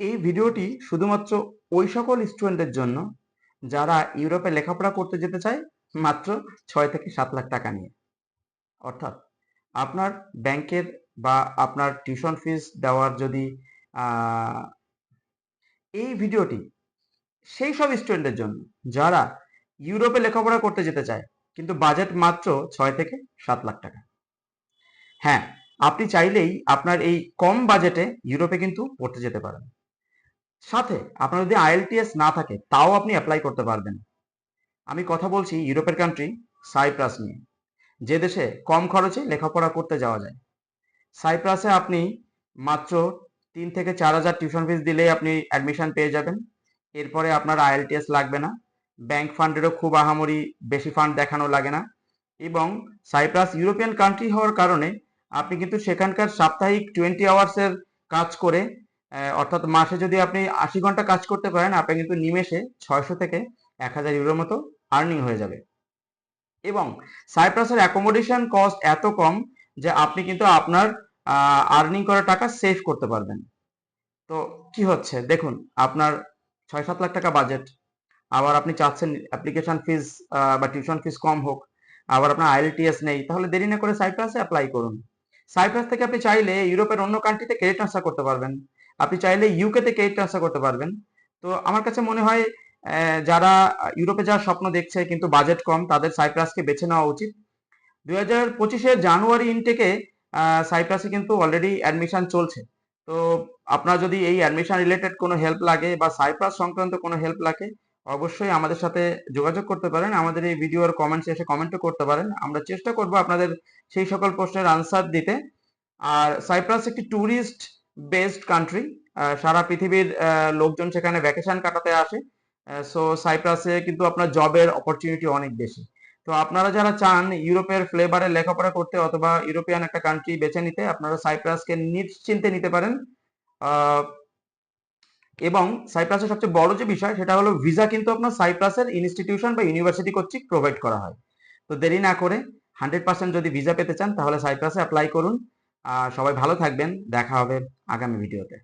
এই ভিডিওটি শুধুমাত্র ওই সকল স্টুডেন্টদের জন্য যারা ইউরোপে লেখাপড়া করতে যেতে চায় মাত্র ছয় থেকে সাত লাখ টাকা নিয়ে। অর্থাৎ আপনার ব্যাংকের বা আপনার টিউশন ফিস দেওয়ার যদি এই ভিডিওটি সেই সব স্টুডেন্টদের জন্য যারা ইউরোপে লেখাপড়া করতে যেতে চায় কিন্তু বাজেট মাত্র ছয় থেকে সাত লাখ টাকা। হ্যাঁ আপনি চাইলেই আপনার এই কম বাজেটে ইউরোপে কিন্তু পড়তে যেতে পারেন। সাথে আপনার যদি আইএলটিএস না থাকে, তাও আপনি অ্যাপ্লাই করতে পারবেন। আমি কথা বলছি ইউরোপের কান্ট্রি সাইপ্রাস নিয়ে। যে দেশে কম খরচে লেখাপড়া করতে যাওয়া যায়। সাইপ্রাসে আপনি মাত্র তিন থেকে চার হাজার টিউশন ফিস দিলেই আপনি অ্যাডমিশন পেয়ে যাবেন। এরপরে আপনার আইএলটিএস লাগবে না। ব্যাংক ফান্ডেরও খুব আহামরি বেশি ফান্ড দেখানো লাগে না। এবং সাইপ্রাস ইউরোপিয়ান কান্ট্রি হওয়ার কারণে আপনি কিন্তু সেখানকার সাপ্তাহিক টোয়েন্টি আওয়ার্সের কাজ করে অর্থাৎ মাসে যদি আপনি আশি ঘণ্টা কাজ করতে পারেন, আপনি কিন্তু নিমেষে ছয়শো থেকে এক হাজার ইউরোর মতো আর্নিং হয়ে যাবে। এবং সাইপ্রাসের অ্যাকোমোডেশন কস্ট এত কম যে আপনি কিন্তু আপনার আর্নিং করা টাকা সেভ করতে পারবেন। তো কি হচ্ছে? দেখুন, আপনার ছয় সাত লাখ টাকা বাজেট আবার আপনি চাচ্ছেন অ্যাপ্লিকেশন ফিস বা টিউশন ফিস কম হোক, আবার আপনার আইএলটিএস নেই, তাহলে দেরি না করে সাইপ্রাসে অ্যাপ্লাই করুন। সাইপ্রাস থেকে আপনি চাইলে ইউরোপের অন্য কান্ট্রিতে ক্রেডিট ট্রান্সফার করতে পারবেন। আপনি চাইলে ইউকে তে ক্রেডিট ট্রান্সফার করতে পারবেন। তো আমার কাছে মনে হয় যারা ইউরোপে যাওয়ার স্বপ্ন দেখছে কিন্তু বাজেট কম, তাদের সাইপ্রাসকে বেছে নেওয়া উচিত। দুই হাজার পঁচিশের জানুয়ারি ইনটেকে সাইপ্রাসে কিন্তু অলরেডি অ্যাডমিশন চলছে। তো আপনার যদি এই অ্যাডমিশন রিলেটেড কোনো হেল্প লাগে বা সাইপ্রাস সংক্রান্ত কোনো হেল্প লাগে, অবশ্যই আমাদের সাথে যোগাযোগ করতে পারেন। আমাদের এই ভিডিওর কমেন্টস এসে কমেন্টও করতে পারেন। আমরা চেষ্টা করব আপনাদের সেই সকল প্রশ্নের আনসার দিতে। আর সাইপ্রাস একটি ট্যুরিস্ট বেসড কান্ট্রি সারা পৃথিবীর লোকজন সেখানে ভ্যাকেশন কাটাতে আসে। সো সাইপ্রাসে কিন্তু আপনার জবের অপরচুনিটি অনেক বেশি। তো আপনারা যারা চান ইউরোপের ফ্লেভারে লেখাপড়া করতে অথবা ইউরোপিয়ান একটা কান্ট্রি বেছে নিতে, আপনারা সাইপ্রাসকে নিশ্চিন্তে নিতে পারেন। এবং সাইপ্রাসের সবচেয়ে বড় যে বিষয়, সেটা হলো ভিসা কিন্তু আপনার সাইপ্রাসের ইনস্টিটিউশন বা ইউনিভার্সিটি কর্তৃক প্রোভাইড করা হয়। তো দেরি না করে হান্ড্রেড পার্সেন্ট যদি ভিসা পেতে চান, তাহলে সাইপ্রাসে অ্যাপ্লাই করুন। সবাই ভালো থাকবেন দেখা হবে আগামী ভিডিওতে